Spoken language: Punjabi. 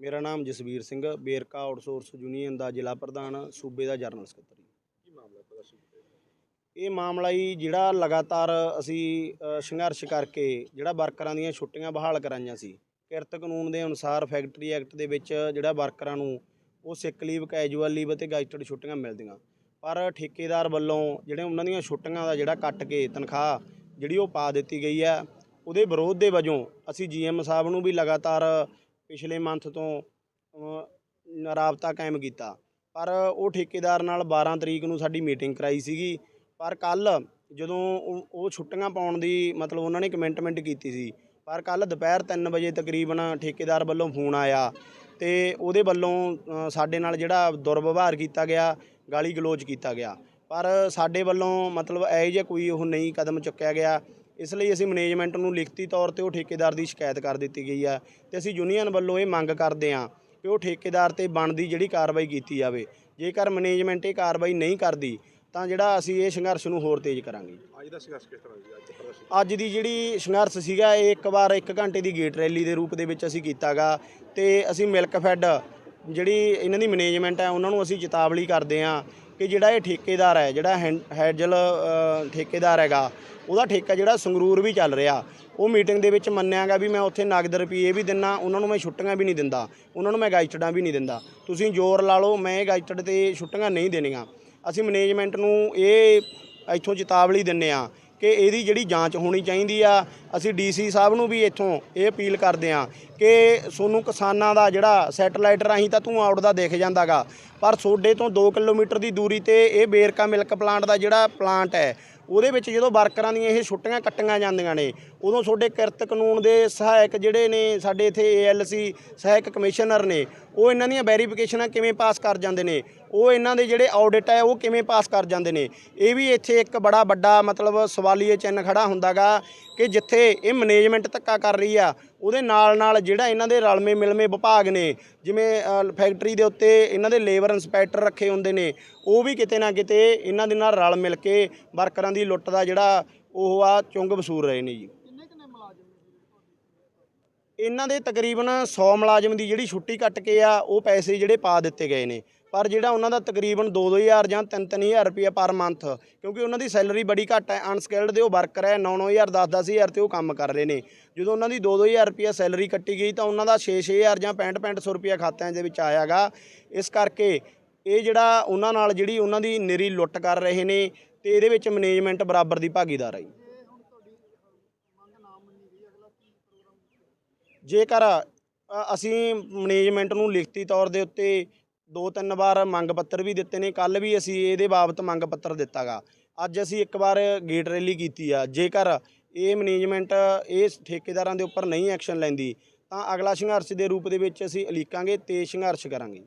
ਮੇਰਾ ਨਾਮ ਜਸਵੀਰ ਸਿੰਘ ਬੇਰਕਾ ਆਊਟਸੋਰਸ ਯੂਨੀਅਨ ਦਾ ਜ਼ਿਲ੍ਹਾ ਪ੍ਰਧਾਨ ਸੂਬੇ ਦਾ ਜਨਰਲ ਸਕੱਤਰ ਕੀ ਮਾਮਲਾ? ਇਹ ਮਾਮਲਾ ਹੀ ਜਿਹੜਾ ਲਗਾਤਾਰ ਅਸੀਂ ਸੰਘਰਸ਼ ਕਰਕੇ ਜਿਹੜਾ ਵਰਕਰਾਂ ਦੀਆਂ ਛੁੱਟੀਆਂ ਬਹਾਲ ਕਰਾਈਆਂ ਸੀ ਕਿਰਤ ਕਾਨੂੰਨ ਦੇ ਅਨੁਸਾਰ ਫੈਕਟਰੀ ਐਕਟ ਦੇ ਵਿੱਚ ਜਿਹੜਾ ਵਰਕਰਾਂ ਨੂੰ ਉਹ ਸਿਕ ਲੀਵ ਕੈਜੂਅਲ ਲੀਵ ਅਤੇ ਗਾਈਟਡ ਛੁੱਟੀਆਂ ਮਿਲਦੀਆਂ ਪਰ ਠੇਕੇਦਾਰ ਵੱਲੋਂ ਜਿਹੜੇ ਉਹਨਾਂ ਦੀਆਂ ਛੁੱਟੀਆਂ ਦਾ ਜਿਹੜਾ ਕੱਟ ਕੇ ਤਨਖਾਹ ਜਿਹੜੀ ਉਹ ਪਾ ਦਿੱਤੀ ਗਈ ਹੈ ਉਹਦੇ ਵਿਰੋਧ ਦੇ ਵਜੋਂ ਅਸੀਂ ਜੀਐਮ ਸਾਹਿਬ ਨੂੰ ਵੀ ਲਗਾਤਾਰ ਪਿਛਲੇ ਮੰਥ ਤੋਂ ਰਾਬਤਾ ਕਾਇਮ ਕੀਤਾ। ਪਰ ਉਹ ਠੇਕੇਦਾਰ ਨਾਲ 12 ਤਰੀਕ ਨੂੰ ਸਾਡੀ ਮੀਟਿੰਗ ਕਰਾਈ ਸੀਗੀ। ਪਰ ਕੱਲ ਜਦੋਂ ਉਹ ਛੁੱਟੀਆਂ ਪਾਉਣ ਦੀ ਮਤਲਬ ਉਹਨਾਂ ਨੇ ਕਮੈਂਟਮੈਂਟ ਕੀਤੀ ਸੀ, ਪਰ ਕੱਲ ਦੁਪਹਿਰ 3 ਵਜੇ ਤਕਰੀਬਨ ਠੇਕੇਦਾਰ ਵੱਲੋਂ ਫੋਨ ਆਇਆ ਤੇ ਉਹਦੇ ਵੱਲੋਂ ਸਾਡੇ ਨਾਲ ਜਿਹੜਾ ਦੁਰਵਿਵਹਾਰ ਕੀਤਾ ਗਿਆ ਗਾਲੀ ਗਲੋਚ ਕੀਤਾ ਗਿਆ। ਪਰ ਸਾਡੇ ਵੱਲੋਂ ਮਤਲਬ ਇਹੋ ਜਿਹਾ ਕੋਈ ਉਹ ਨਹੀਂ ਕਦਮ ਚੁੱਕਿਆ ਗਿਆ। ਇਸ ਲਈ ਅਸੀਂ ਮੈਨੇਜਮੈਂਟ ਨੂੰ ਲਿਖਤੀ ਤੌਰ ਤੇ ਉਹ ਠੇਕੇਦਾਰ ਦੀ ਸ਼ਿਕਾਇਤ ਕਰ ਦਿੱਤੀ ਗਈ ਆ ਤੇ ਅਸੀਂ ਯੂਨੀਅਨ ਵੱਲੋਂ ਇਹ ਮੰਗ ਕਰਦੇ ਹਾਂ ਕਿ ਉਹ ਠੇਕੇਦਾਰ ਤੇ ਬਣਦੀ ਜਿਹੜੀ ਕਾਰਵਾਈ ਕੀਤੀ ਜਾਵੇ। ਜੇਕਰ ਮੈਨੇਜਮੈਂਟ ਇਹ ਕਾਰਵਾਈ ਨਹੀਂ ਕਰਦੀ ਤਾਂ ਜਿਹੜਾ ਅਸੀਂ ਇਹ ਸੰਘਰਸ਼ ਨੂੰ ਹੋਰ ਤੇਜ਼ ਕਰਾਂਗੇ। ਅੱਜ ਦਾ ਸੰਘਰਸ਼ ਕਿਸ ਤਰ੍ਹਾਂ ਜੀ ਅੱਜ ਦਾ ਪ੍ਰਦਰਸ਼ਨ ਅੱਜ ਦੀ ਜਿਹੜੀ ਸੰਘਰਸ਼ ਸੀਗਾ ਇਹ ਇੱਕ ਵਾਰ 1 ਘੰਟੇ ਦੀ ਗੇਟ ਰੈਲੀ ਦੇ ਰੂਪ ਦੇ ਵਿੱਚ ਅਸੀਂ ਕੀਤਾਗਾ ਤੇ ਅਸੀਂ ਮਿਲਕ ਫੈਡ ਜਿਹੜੀ ਇਹਨਾਂ ਦੀ ਮੈਨੇਜਮੈਂਟ ਹੈ ਉਹਨਾਂ ਨੂੰ ਅਸੀਂ ਚੇਤਾਵਨੀ ਕਰਦੇ ਹਾਂ ਕਿ ਜਿਹੜਾ ਇਹ ਠੇਕੇਦਾਰ ਹੈ, ਜਿਹੜਾ ਹੈਜਲ ਠੇਕੇਦਾਰ ਹੈਗਾ, ਉਹਦਾ ਠੇਕਾ ਜਿਹੜਾ ਸੰਗਰੂਰ ਵੀ ਚੱਲ ਰਿਹਾ। ਉਹ ਮੀਟਿੰਗ ਦੇ ਵਿੱਚ ਮੰਨਿਆਗਾ ਵੀ ਮੈਂ ਉੱਥੇ ਨਗਦ ਰੁਪਏ ਵੀ ਦਿੰਨਾ, ਉਹਨਾਂ ਨੂੰ ਮੈਂ ਛੁੱਟੀਆਂ ਵੀ ਨਹੀਂ ਦਿੰਦਾ, ਉਹਨਾਂ ਨੂੰ ਮੈਂ ਗਾਈਟਡਾਂ ਵੀ ਨਹੀਂ ਦਿੰਦਾ। ਤੁਸੀਂ ਜ਼ੋਰ ਲਾ ਲਓ, ਮੈਂ ਇਹ ਗਾਈਟਡ ਤੇ ਛੁੱਟੀਆਂ ਨਹੀਂ ਦੇਣੀਆਂ। ਅਸੀਂ ਮੈਨੇਜਮੈਂਟ ਨੂੰ ਇਹ ਇੱਥੋਂ ਚੇਤਾਵਨੀ ਦਿੰਨੇ ਆ ਕਿ ਇਹਦੀ ਜਿਹੜੀ ਜਾਂਚ ਹੋਣੀ ਚਾਹੀਦੀ ਆ, ਅਸੀਂ ਡੀਸੀ ਸਾਹਿਬ ਨੂੰ ਵੀ ਇੱਥੋਂ ਇਹ ਅਪੀਲ ਕਰਦੇ ਆ ਕਿ ਸੋਨੂੰ ਕਿਸਾਨਾਂ ਦਾ ਜਿਹੜਾ ਸੈਟਲਾਈਟ ਰਾਹੀਂ ਤਾਂ ਧੂੰਆਂ ਉੱਡਦਾ ਦਿਖ ਜਾਂਦਾਗਾ, ਪਰ ਸੋਡੇ ਤੋਂ 2 ਕਿਲੋਮੀਟਰ ਦੀ ਦੂਰੀ ਤੇ ਇਹ ਬੇਰਕਾ ਮਿਲਕ ਪਲਾਂਟ ਦਾ ਜਿਹੜਾ ਪਲਾਂਟ ਹੈ ਉਹਦੇ ਵਿੱਚ ਜਦੋਂ ਵਰਕਰਾਂ ਦੀਆਂ ਇਹ ਛੁੱਟੀਆਂ ਕੱਟੀਆਂ ਜਾਂਦੀਆਂ ਨੇ, ਉਦੋਂ ਤੁਹਾਡੇ ਕਿਰਤ ਕਾਨੂੰਨ ਦੇ ਸਹਾਇਕ ਜਿਹੜੇ ਨੇ ਸਾਡੇ ਇੱਥੇ ਏਐਲਸੀ ਸਹਾਇਕ ਕਮਿਸ਼ਨਰ ਨੇ, ਉਹ ਇਹਨਾਂ ਦੀਆਂ ਵੈਰੀਫਿਕੇਸ਼ਨਾਂ ਕਿਵੇਂ ਪਾਸ ਕਰ ਜਾਂਦੇ ਨੇ? ਉਹ ਇਹਨਾਂ ਦੇ ਜਿਹੜੇ ਆਡਿਟ ਹੈ, ਉਹ ਕਿਵੇਂ ਪਾਸ ਕਰ ਜਾਂਦੇ ਨੇ? ਇਹ ਵੀ ਇੱਥੇ ਇੱਕ ਬੜਾ ਵੱਡਾ ਮਤਲਬ ਸਵਾਲੀਏ ਚਿੰਨ੍ਹ ਖੜਾ ਹੁੰਦਾਗਾ ਕਿ ਜਿੱਥੇ ਇਹ ਮੈਨੇਜਮੈਂਟ ਧੱਕਾ ਕਰ ਰਹੀ ਆ ਉਹਦੇ ਨਾਲ ਨਾਲ ਜਿਹੜਾ ਇਹਨਾਂ ਦੇ ਰਲਵੇਂ ਮਿਲਵੇਂ ਵਿਭਾਗ ਨੇ, ਜਿਵੇਂ ਫੈਕਟਰੀ ਦੇ ਉੱਤੇ ਇਹਨਾਂ ਦੇ ਲੇਬਰ ਇੰਸਪੈਕਟਰ ਰੱਖੇ ਹੁੰਦੇ ਨੇ, ਉਹ ਵੀ ਕਿਤੇ ਨਾ ਕਿਤੇ ਇਹਨਾਂ ਦੇ ਨਾਲ ਰਲ ਮਿਲ ਕੇ ਵਰਕਰਾਂ ਦੀ ਲੁੱਟ ਦਾ ਜਿਹੜਾ ਉਹ ਆ ਚੁੰਗ ਵਸੂਲ ਰਹੇ ਨੇ ਜੀ। ਇਹਨਾਂ ਦੇ ਤਕਰੀਬਨ 100 ਮੁਲਾਜ਼ਮ ਦੀ ਜਿਹੜੀ ਛੁੱਟੀ ਕੱਟ ਕੇ ਆ, ਉਹ ਪੈਸੇ ਜਿਹੜੇ ਪਾ ਦਿੱਤੇ ਗਏ ਨੇ। ਪਰ ਜਿਹੜਾ ਉਹਨਾਂ ਦਾ ਤਕਰੀਬਨ 2-2000 ਜਾਂ 3-3000 ਰੁਪਏ ਪਰ ਮੰਥ ਕਿਉਂਕਿ ਉਹਨਾਂ ਦੀ ਸੈਲਰੀ ਬੜੀ ਘੱਟ ਹੈ, ਅਨਸਕਿਲਡ ਦੇ ਉਹ ਵਰਕਰ ਹੈ 9-9000 10-10000 ਤੇ ਉਹ ਕੰਮ ਕਰ ਰਹੇ ਨੇ। ਜਦੋਂ ਉਹਨਾਂ ਦੀ 2-2000 ਰੁਪਏ ਸੈਲਰੀ ਕੱਟੀ ਗਈ, ਤਾਂ ਉਹਨਾਂ ਦਾ 6-6000 ਜਾਂ 65-6500 ਰੁਪਏ ਖਾਤਿਆਂ ਦੇ ਵਿੱਚ ਆਇਆਗਾ। ਇਸ ਕਰਕੇ ਇਹ ਜਿਹੜਾ ਉਹਨਾਂ ਨਾਲ ਜਿਹੜੀ ਉਹਨਾਂ ਦੀ ਨਿਰੀ ਲੁੱਟ ਕਰ ਰਹੇ ਨੇ, ਤੇ ਇਹਦੇ ਵਿੱਚ ਮੈਨੇਜਮੈਂਟ ਬਰਾਬਰ ਦੀ ਭਾਗੀਦਾਰ ਹੈ। ਜੇਕਰ ਅਸੀਂ ਮੈਨੇਜਮੈਂਟ ਨੂੰ ਲਿਖਤੀ ਤੌਰ ਦੇ ਉੱਤੇ ਦੋ ਤਿੰਨ ਵਾਰ ਮੰਗ ਪੱਤਰ ਵੀ ਦਿੱਤੇ ਨੇ ਕੱਲ ਵੀ ਅਸੀਂ ਇਹਦੇ ਬਾਬਤ ਮੰਗ ਪੱਤਰ ਦਿੱਤਾਗਾ। ਅੱਜ ਅਸੀਂ ਇੱਕ ਵਾਰ ਗੇਟ ਰੈਲੀ ਕੀਤੀ ਆ। ਜੇਕਰ ਇਹ ਮੈਨੇਜਮੈਂਟ ਇਹ ਠੇਕੇਦਾਰਾਂ ਦੇ ਉੱਪਰ ਨਹੀਂ ਐਕਸ਼ਨ ਲੈਂਦੀ, ਤਾਂ ਅਗਲਾ ਸੰਘਰਸ਼ ਦੇ ਰੂਪ ਦੇ ਵਿੱਚ ਅਸੀਂ ਅਲੀਕਾਂਗੇ ਤੇ ਸੰਘਰਸ਼ ਕਰਾਂਗੇ।